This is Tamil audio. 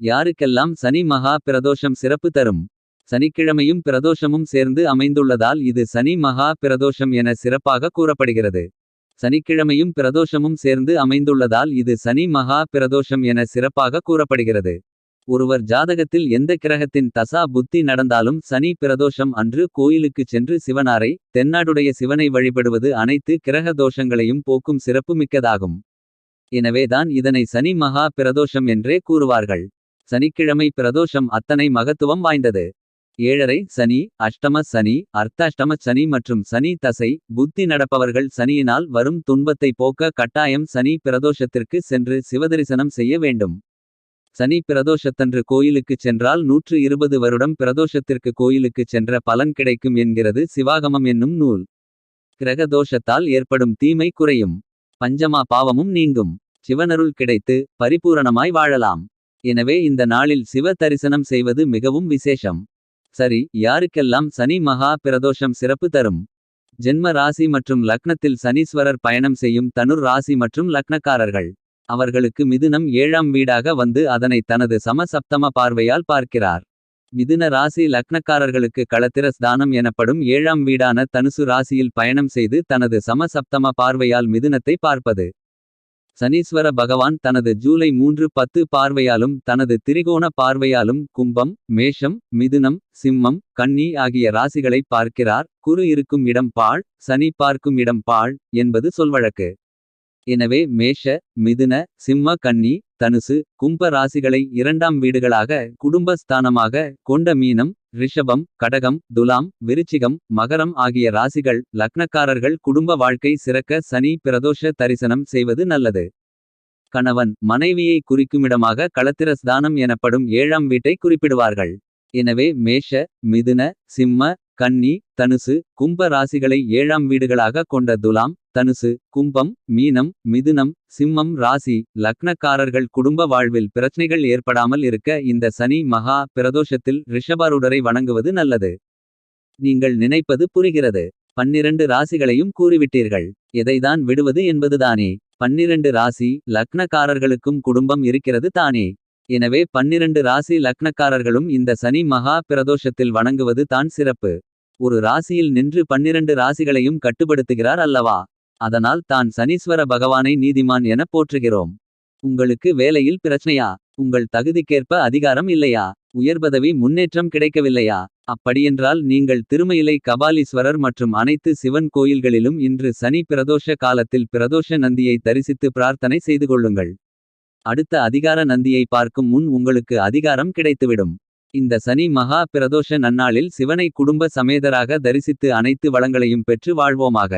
யாருக்கெல்லாம் சனி மகா பிரதோஷம் சிறப்பு தரும். சனிக்கிழமையும் பிரதோஷமும் சேர்ந்து அமைந்துள்ளதால் இது சனி மகா பிரதோஷம் என சிறப்பாக கூறப்படுகிறது. சனிக்கிழமையும் பிரதோஷமும் சேர்ந்து அமைந்துள்ளதால் இது சனி மகா பிரதோஷம் என சிறப்பாக கூறப்படுகிறது. ஒருவர் ஜாதகத்தில் எந்த கிரகத்தின் தசா புத்தி நடந்தாலும் சனி பிரதோஷம் அன்று கோயிலுக்குச் சென்று சிவனாரை. தென்னாடுடைய சிவனை வழிபடுவது அனைத்து கிரக தோஷங்களையும் போக்கும் சிறப்பு மிக்கதாகும். எனவேதான் இதனை சனி மகா பிரதோஷம் என்றே கூறுவார்கள். சனிக்கிழமை பிரதோஷம் அத்தனை மகத்துவம் வாய்ந்தது. ஏழரை சனி அஷ்டம சனி அர்த்தாஷ்டம சனி மற்றும் சனி தசை. புத்தி நடப்பவர்கள் சனியினால் வரும் துன்பத்தை போக்க கட்டாயம் சனி பிரதோஷத்திற்கு சென்று சிவதரிசனம் செய்ய வேண்டும். சனி பிரதோஷத்தன்று கோயிலுக்குச் சென்றால் நூற்று இருபது வருடம் பிரதோஷத்திற்கு கோயிலுக்குச் சென்ற பலன் கிடைக்கும் என்கிறது சிவாகமம் என்னும் நூல். கிரக தோஷத்தால் ஏற்படும் தீமை குறையும். பஞ்சமா பாவமும் நீங்கும். சிவனருள் கிடைத்து பரிபூரணமாய் வாழலாம். எனவே இந்த நாளில் சிவ தரிசனம் செய்வது மிகவும் விசேஷம். சரி யாருக்கெல்லாம் சனி மகா பிரதோஷம் சிறப்பு தரும். ஜென்ம ராசி மற்றும் லக்னத்தில் சனீஸ்வரர் பயணம் செய்யும் தனுர் ராசி மற்றும் லக்னக்காரர்கள். அவர்களுக்கு மிதுனம் ஏழாம் வீடாக வந்து அதனை தனது சம சப்தம பார்வையால் பார்க்கிறார். மிதுன ராசி லக்னக்காரர்களுக்கு களத்திர ஸ்தானம் எனப்படும் ஏழாம் வீடான தனுசு ராசியில் பயணம் செய்து தனது சம சப்தம பார்வையால் மிதுனத்தை பார்ப்பது. சனீஸ்வர பகவான் தனது ஜூலை மூன்று பத்து பார்வையாலும் தனது திரிகோண பார்வையாலும் கும்பம் மேஷம் மிதுனம் சிம்மம் கன்னி ஆகிய ராசிகளை பார்க்கிறார் குரு இருக்கும் இடம் பாழ் சனி பார்க்கும் இடம் பாழ் என்பது சொல்வழக்கு. எனவே மேஷ மிதுன சிம்ம கன்னி தனுசு கும்ப ராசிகளை இரண்டாம் வீடுகளாக குடும்ப ஸ்தானமாக கொண்ட மீனம் ரிஷபம் கடகம் துலாம் விருச்சிகம் மகரம் ஆகிய ராசிகள் லக்னக்காரர்கள் குடும்ப வாழ்க்கை சிறக்க சனி பிரதோஷ தரிசனம் செய்வது நல்லது. கணவன் மனைவியை குறிக்குமிடமாக களத்திர ஸ்தானம் எனப்படும் ஏழாம் வீட்டை குறிப்பிடுவார்கள். எனவே மேஷ மிதுன சிம்ம கன்னி தனுசு கும்ப ராசிகளை ஏழாம் வீடுகளாக கொண்ட துலாம் தனுசு கும்பம் மீனம் மிதுனம் சிம்மம் ராசி லக்னக்காரர்கள் குடும்ப வாழ்வில் பிரச்சனைகள் ஏற்படாமல் இருக்க இந்த சனி மகா பிரதோஷத்தில் ரிஷபாருடரை வணங்குவது நல்லது. நீங்கள் நினைப்பது புரிகிறது. பன்னிரண்டு ராசிகளையும் கூறிவிட்டீர்கள். எதைதான் விடுவது என்பதுதானே. பன்னிரண்டு ராசி லக்னக்காரர்களுக்கும் குடும்பம் இருக்கிறது தானே. எனவே பன்னிரண்டு ராசி லக்னக்காரர்களும் இந்த சனி மகா பிரதோஷத்தில் வணங்குவது தான் சிறப்பு. ஒரு ராசியில் நின்று பன்னிரண்டு ராசிகளையும் கட்டுப்படுத்துகிறார் அல்லவா. அதனால் தான் சனீஸ்வர பகவானை நீதிமான் என போற்றுகிறோம். உங்களுக்கு வேலையில் பிரச்சனையா. உங்கள் தகுதிக்கேற்ப அதிகாரம் இல்லையா. உயர்பதவி முன்னேற்றம் கிடைக்கவில்லையா. அப்படியென்றால் நீங்கள் திருமயிலை கபாலீஸ்வரர் மற்றும் அனைத்து சிவன் கோயில்களிலும் இன்று சனி பிரதோஷ காலத்தில் பிரதோஷ நந்தியை தரிசித்து பிரார்த்தனை செய்து கொள்ளுங்கள். அடுத்த அதிகார நந்தியை பார்க்கும் முன் உங்களுக்கு அதிகாரம் கிடைத்துவிடும். இந்த சனி மகா பிரதோஷ நன்னாளில் சிவனை குடும்ப சமேதராக தரிசித்து அனைத்து வளங்களையும் பெற்று வாழ்வோமாக.